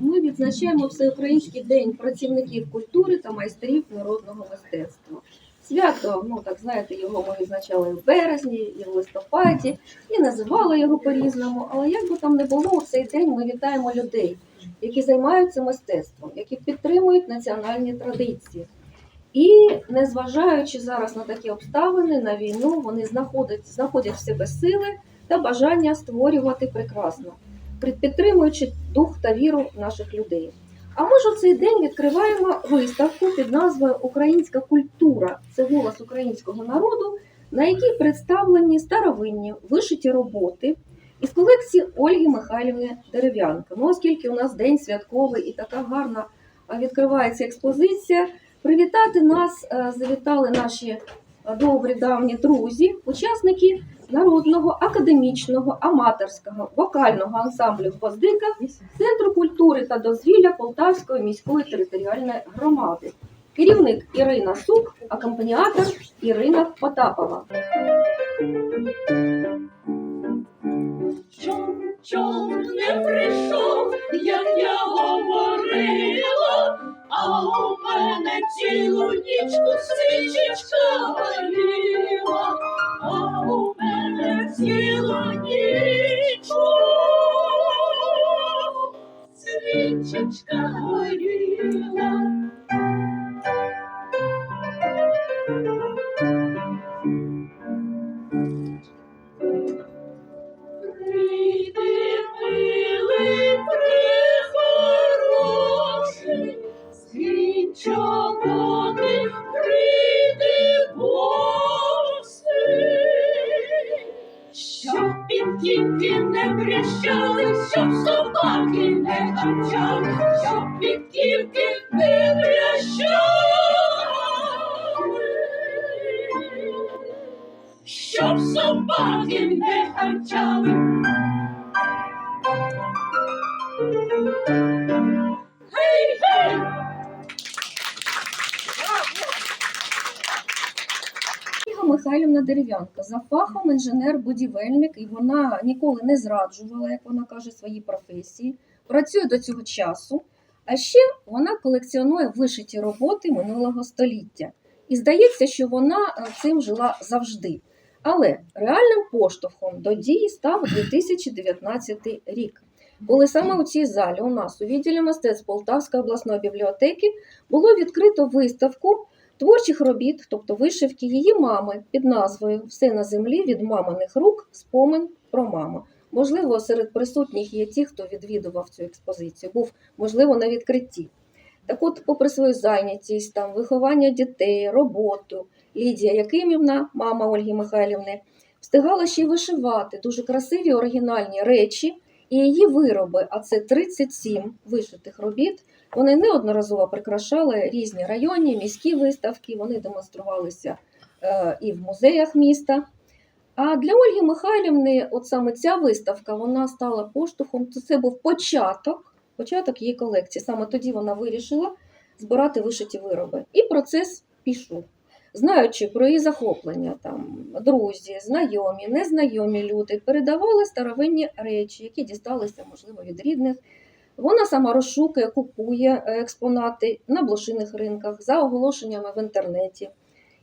Ми відзначаємо Всеукраїнський день працівників культури та майстрів народного мистецтва. Свято, ну так знаєте, його ми відзначали в березні, і в листопаді, і називали його по-різному. Але як би там не було, у цей день ми вітаємо людей, які займаються мистецтвом, які підтримують національні традиції. І незважаючи зараз на такі обставини, на війну, вони знаходять, знаходять в себе сили та бажання створювати прекрасно, підтримуючи дух та віру наших людей. А ми ж у цей день відкриваємо виставку під назвою Українська культура це голос українського народу, на якій представлені старовинні вишиті роботи із колекції Ольги Михайлівни Дерев'янко. Ну, оскільки у нас день святковий і така гарна відкривається експозиція, привітати нас е, завітали наші добрі давні друзі, учасники народного, академічного, аматорського, вокального ансамблю Гвоздика Центру культури та дозвілля Полтавської міської територіальної громади. Керівник Ірина Сук, акомпаніатор Ірина Потапова. Свічечка горіла. Прийди, милий, прихороший, скрінь чоботи, прийди, босий, щоб не брещали, щоб собаки не гарчали, собаки не гарчали. Гей, гей! Михайлівна Дерев'янка за фахом інженер-будівельник, і вона ніколи не зраджувала, як вона каже, свої професії. Працює до цього часу. А ще вона колекціонує вишиті роботи минулого століття. І здається, що вона е, цим жила завжди. Але реальним поштовхом до дії став 2019 рік, коли саме у цій залі у нас у відділі мистецтв Полтавської обласної бібліотеки було відкрито виставку творчих робіт, тобто вишивки її мами під назвою Все на землі від маминих рук спомин про маму. Можливо, серед присутніх є ті, хто відвідував цю експозицію, був можливо на відкритті. Так от, попри свою зайнятість, там, виховання дітей, роботу, Лідія Якимівна, мама Ольги Михайлівни, встигала ще й вишивати дуже красиві оригінальні речі і її вироби, а це 37 вишитих робіт. Вони неодноразово прикрашали різні районні, міські виставки, вони демонструвалися е, і в музеях міста. А для Ольги Михайлівни, от саме ця виставка, вона стала поштовхом. то Це був початок, початок її колекції. Саме тоді вона вирішила збирати вишиті вироби. І процес пішов. Знаючи про її захоплення, там друзі, знайомі, незнайомі люди передавали старовинні речі, які дісталися, можливо, від рідних. Вона сама розшукує, купує е, експонати на блошиних ринках за оголошеннями в інтернеті.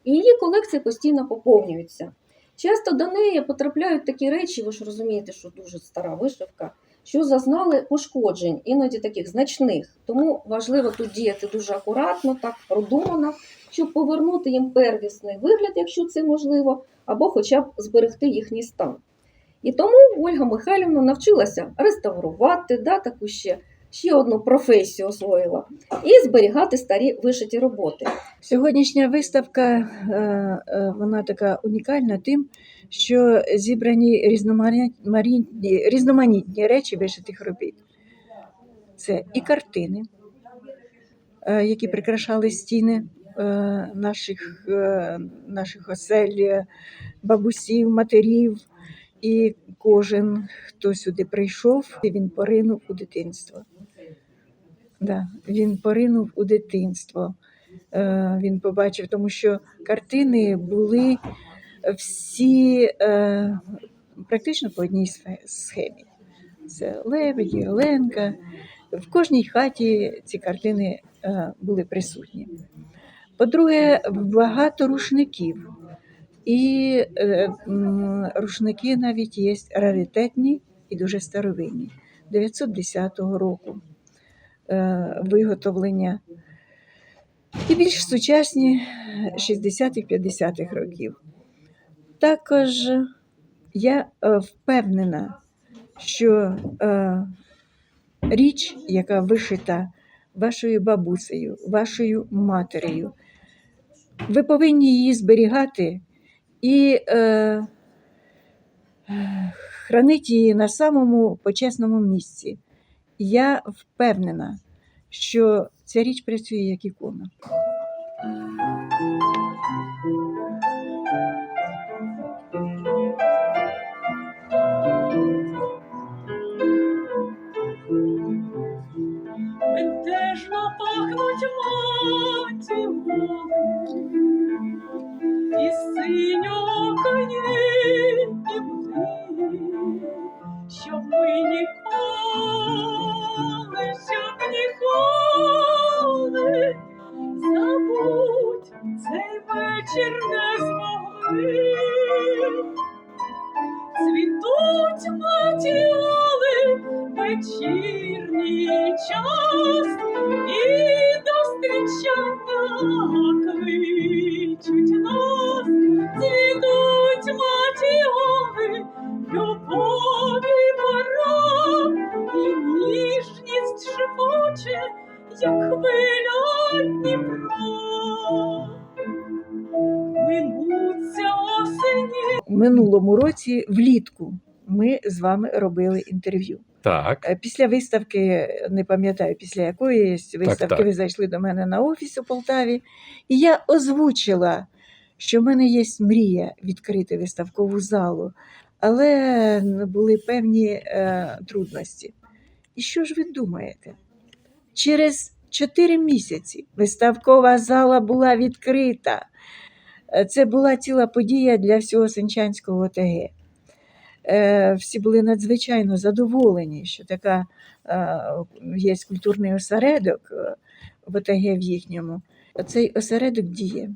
І її колекція постійно поповнюється. Часто до неї потрапляють такі речі, ви ж розумієте, що дуже стара вишивка, що зазнали пошкоджень, іноді таких значних. Тому важливо тут діяти дуже акуратно, так продумано, щоб повернути їм первісний вигляд, якщо це можливо, або хоча б зберегти їхній стан. І тому Ольга Михайлівна навчилася реставрувати, да, таку ще, ще одну професію освоїла, і зберігати старі вишиті роботи. Сьогоднішня виставка е, е, вона така унікальна тим, що зібрані різноманітні, різноманітні речі вишитих робіт. Це і картини, е, які прикрашали стіни е, наших, е, наших осель, бабусів, матерів, І кожен, хто сюди прийшов, він поринув у дитинство. Да, він поринув у дитинство. Він побачив, тому що картини були всі е, практично по одній схемі. Це лебеді, Оленка. В кожній хаті ці картини е, були присутні. По-друге, багато рушників. І е, рушники навіть є раритетні і дуже старовинні 910 року е, виготовлення. І більш сучасні 60-х-50-х років. Також я е, впевнена, що е, річ, яка вишита вашою бабусею, вашою матерею, ви повинні її зберігати і е, хранити її на самому почесному місці. Я впевнена, що ця річ працює як ікона. Матіоли, і синьо коні і щоб ми ніколи, щоб ніколи забудь цей вечір не змогли. Цвітуть матіоли вечірній час кличуть нас, цвітуть матіоли, любові пора, і ніжність шепоче, як хвиля. Минуться осені. Минулому році, влітку, ми з вами робили інтерв'ю. Так. Е, Після виставки, не пам'ятаю, після якої виставки так. ви зайшли до мене на офіс у Полтаві, і я озвучила, що в мене є мрія відкрити виставкову залу, але були певні е, трудності. І що ж ви думаєте? Через 4 місяці виставкова зала була відкрита. Е, Це була ціла подія для всього Сенчанського ОТГ. Е, Всі були надзвичайно задоволені, що така е, є культурний осередок е, в ОТГ в їхньому. Цей осередок діє.